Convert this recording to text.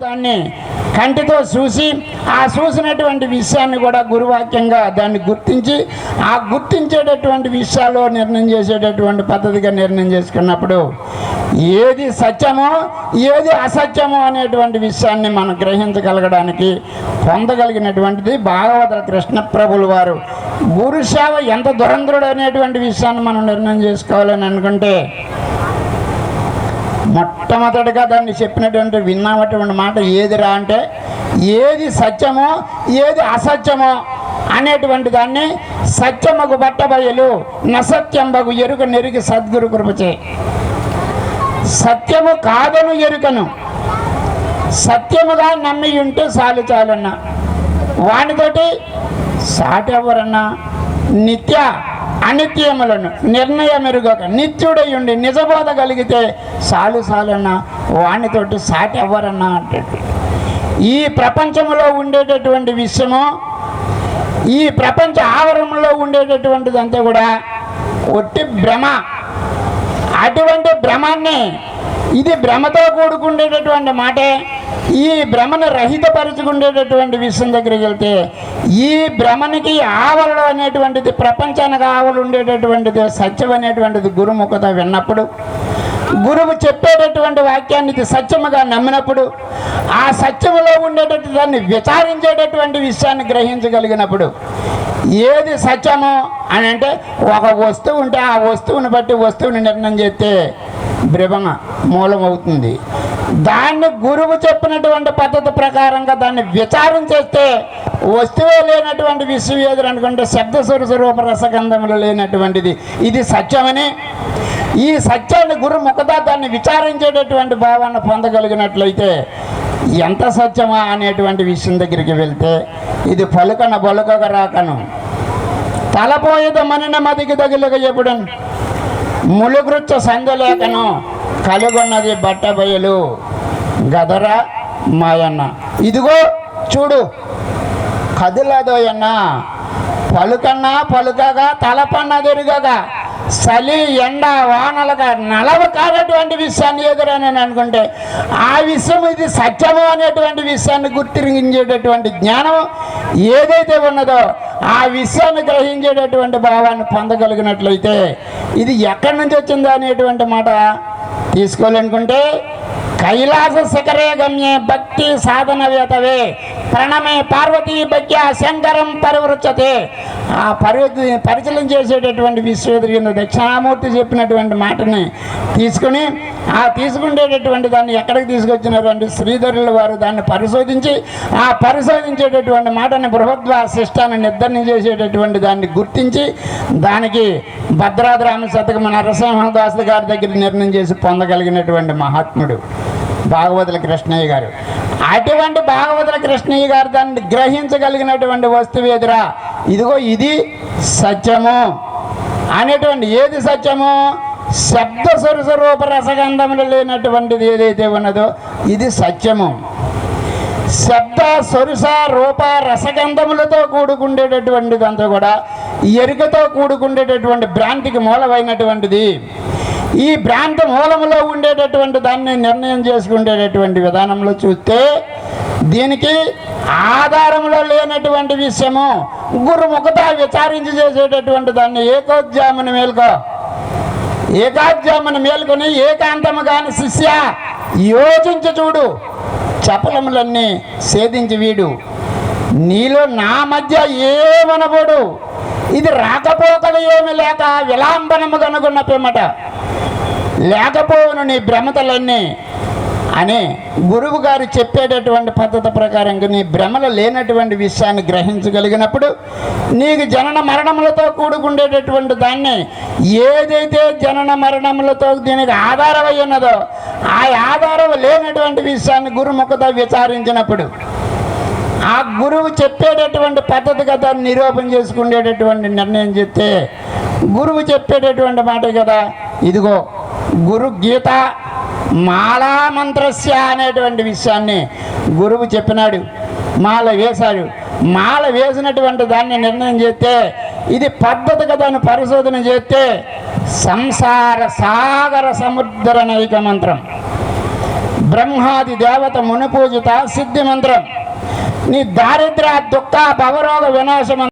దాన్ని కంటితో చూసి ఆ చూసినటువంటి విషయాన్ని కూడా గురువాక్యంగా దాన్ని గుర్తించి ఆ గుర్తించేటటువంటి విషయాల్లో నిర్ణయం చేసేటటువంటి పద్ధతిగా నిర్ణయం చేసుకున్నప్పుడు ఏది సత్యమో ఏది అసత్యమో అనేటువంటి విషయాన్ని మనం గ్రహించగలగడానికి పొందగలిగినటువంటిది భాగవత కృష్ణ ప్రభులు వారు. గురుసేవ ఎంత దురంధ్రుడు అనేటువంటి విషయాన్ని మనం నిర్ణయం చేసుకోవాలని అనుకుంటే మొట్టమొదటిగా దాన్ని చెప్పినటువంటి విన్నామటువంటి మాట ఏదిరా అంటే ఏది సత్యమో ఏది అసత్యమో అనేటువంటి దాన్ని సత్యమగు బట్టబయలు నసత్యంబగు ఎరుక నెరిగి సద్గురు కృపచే. సత్యము కాదను ఎరుకను. సత్యముగా నమ్మి ఉంటే చాలు చాలన్నా. వానితోటి సాటెవరన్నా నిత్య అనిత్యములను నిర్ణయమెరుగక నిత్యుడై ఉండి నిజబోధ కలిగితే సాలు సాలన్నా వానితోటి సాటి ఎవరన్నా అంటే ఈ ప్రపంచంలో ఉండేటటువంటి విషయము ఈ ప్రపంచ ఆవరణలో ఉండేటటువంటిది అంతా కూడా ఒట్టి భ్రమ. అటువంటి భ్రమాన్ని ఇది భ్రమతో కూడుకుండేటటువంటి మాటే ఈ భ్రమను రహితపరచుకుండేటటువంటి విషయం దగ్గరికి వెళ్తే ఈ భ్రమనికి ఆవరణ అనేటువంటిది ప్రపంచానికి ఆవలు ఉండేటటువంటిది సత్యం అనేటువంటిది గురుముఖత విన్నప్పుడు గురువు చెప్పేటటువంటి వాక్యాన్ని సత్యముగా నమ్మినప్పుడు ఆ సత్యములో ఉండేటటువంటి దాన్ని విచారించేటటువంటి విషయాన్ని గ్రహించగలిగినప్పుడు ఏది సత్యము అని అంటే ఒక వస్తువు ఉంటే ఆ వస్తువుని బట్టి వస్తువుని నిర్ణయం చేస్తే భ్రమ మూలమవుతుంది. దాన్ని గురువు చెప్పినటువంటి పద్ధతి ప్రకారంగా దాన్ని విచారం చేస్తే వస్తువే లేనటువంటి విషయం ఏది అనుకుంటే శబ్ద స్వరూప రసగంధములు లేనటువంటిది. ఇది సత్యమని. ఈ సత్యాన్ని గురు ముఖదా దాన్ని విచారించేటటువంటి భావాన్ని పొందగలిగినట్లయితే ఎంత సత్యమా అనేటువంటి విషయం దగ్గరికి వెళ్తే ఇది పలుకన బొలకక రాకను. తలపోయేద మనిన మదికి తగిలక ఎప్పుడన్ సంధ్య సందలేకను కలుగొన్నది బట్టబయలు. గదరా మాయన్న. ఇదిగో చూడు. కదిలదోయన్న. పలుకన్నా పలుకగా తలపన్న తిరగగా చలి ఎండ వానలుగా నలవ కానటువంటి విషయాన్ని ఎదురని అనుకుంటే ఆ విషయం ఇది సత్యము అనేటువంటి విషయాన్ని గుర్తించేటటువంటి జ్ఞానం ఏదైతే ఉన్నదో ఆ విషయాన్ని గ్రహించేటటువంటి భావాన్ని పొందగలిగినట్లయితే ఇది ఎక్కడి నుంచి వచ్చిందో అనేటువంటి మాట తీసుకోవాలనుకుంటే కైలాస శిఖరే గమ్యే భక్తి సాధన వేతవే ప్రణమే పార్వతీ భగ్య శంకరం పరివృచ్చతే. ఆ పరి పరిచయం చేసేటటువంటి విశ్వేదిగిన దక్షిణామూర్తి చెప్పినటువంటి మాటని తీసుకుని ఆ తీసుకునేటటువంటి దాన్ని ఎక్కడికి తీసుకొచ్చినారు అంటే శ్రీధరుల వారు దాన్ని పరిశోధించి ఆ పరిశోధించేటటువంటి మాటని బృహద్వా శిష్టాన్ని నిర్ధారణ చేసేటటువంటి దాన్ని గుర్తించి దానికి భద్రాద్రామ శతకం నరసింహదాస్ గారి దగ్గర నిర్ణయం చేసి పొందగలిగినటువంటి మహాత్ముడు భాగవతుల కృష్ణయ్య గారు. అటువంటి భాగవతుల కృష్ణయ్య గారు దాన్ని గ్రహించగలిగినటువంటి వస్తువు ఎదురా ఇదిగో ఇది సత్యము. అనేటువంటి ఏది సత్యము? శబ్ద సొరుస రూప రసగంధములు లేనటువంటిది ఏదైతే ఉన్నదో ఇది సత్యము. శబ్ద సొరుస రూప రసగంధములతో కూడుకుండేటటువంటిదంతా కూడా ఎరుకతో కూడుకుండేటటువంటి భ్రాంతికి మూలమైనటువంటిది. ఈ ప్రాంత మూలంలో ఉండేటటువంటి దాన్ని నిర్ణయం చేసుకునేటటువంటి విధానంలో చూస్తే దీనికి ఆధారంలో లేనటువంటి విషయము గురుముఖత విచారించి చేసేటటువంటి దాన్ని ఏకోద్యామని మేల్కో. ఏకాధ్యామని మేల్కొని ఏకాంతము కాని శిష్య యోచించి చూడు చపలములన్నీ సేధించి వీడు. నీలో నా మధ్య ఏమనబోడు? ఇది రాకపోకలు ఏమి లేక విలాంబనము కనుగొన్న పిమ్మట. లేకపోవును నీ భ్రమతలన్నీ అని గురువు గారు చెప్పేటటువంటి పద్ధతి ప్రకారంగా నీ భ్రమలు లేనటువంటి విషయాన్ని గ్రహించగలిగినప్పుడు నీకు జనన మరణములతో కూడుకుండేటటువంటి దాన్ని ఏదైతే జనన మరణములతో దీనికి ఆధారమై ఉన్నదో ఆ ఆధారం లేనటువంటి విషయాన్ని గురుముఖతో విచారించినప్పుడు ఆ గురువు చెప్పేటటువంటి పద్ధతి కదా నిరూపణ చేసుకునేటటువంటి నిర్ణయం చెప్తే గురువు చెప్పేటటువంటి మాట కదా ఇదిగో గురు గీత మాలా అనేటువంటి విషయాన్ని గురువు చెప్పినాడు. మాల వేశాడు. మాల వేసినటువంటి దాన్ని నిర్ణయం చేస్తే ఇది పద్ధతిగా దాన్ని పరిశోధన చేస్తే సంసార సాగర సముద్ర నైక మంత్రం. బ్రహ్మాది దేవత మునిపూజిత సిద్ధి మంత్రం. నీ దారిద్ర దుఃఖ భవరోగ వినాశం